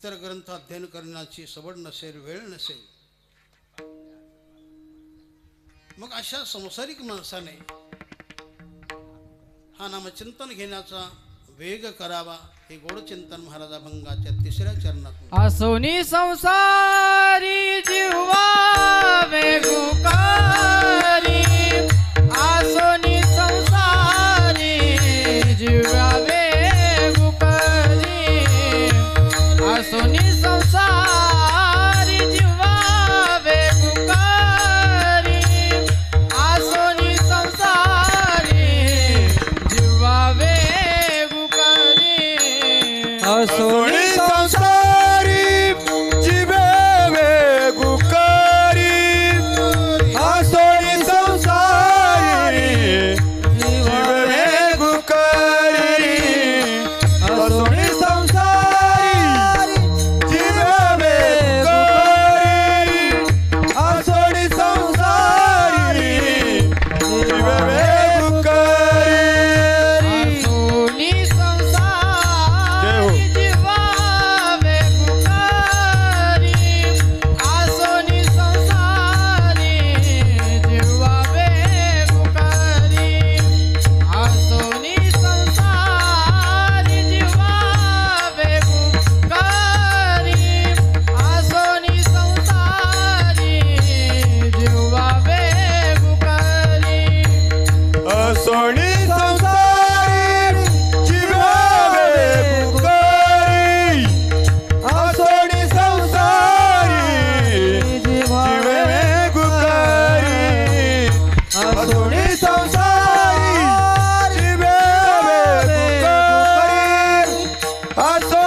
इतर ग्रंथ अध्ययन करण्याची सवड नसेल वेळ नसेल. मग अशा संसारिक माणसाने हा नामचिंतन घेण्याचा वेग करावा हे गोडचिंतन महाराजा भंगाच्या तिसऱ्या चरणात असोनी संसारी जीवा वेगू અસોની સંસાર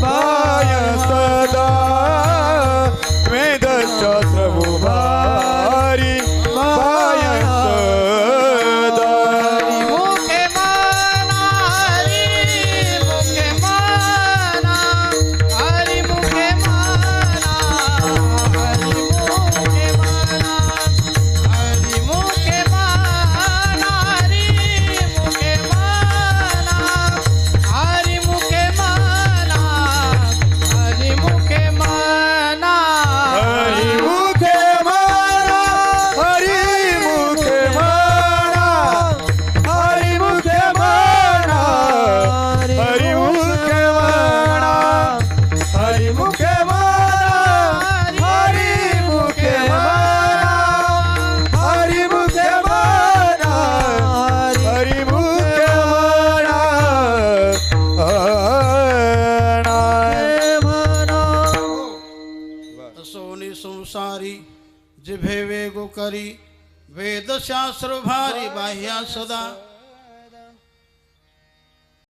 Vaya sada, Vedas Chastra जिभे वेगो करी वेद शास्त्र भारी बाह्या सदा।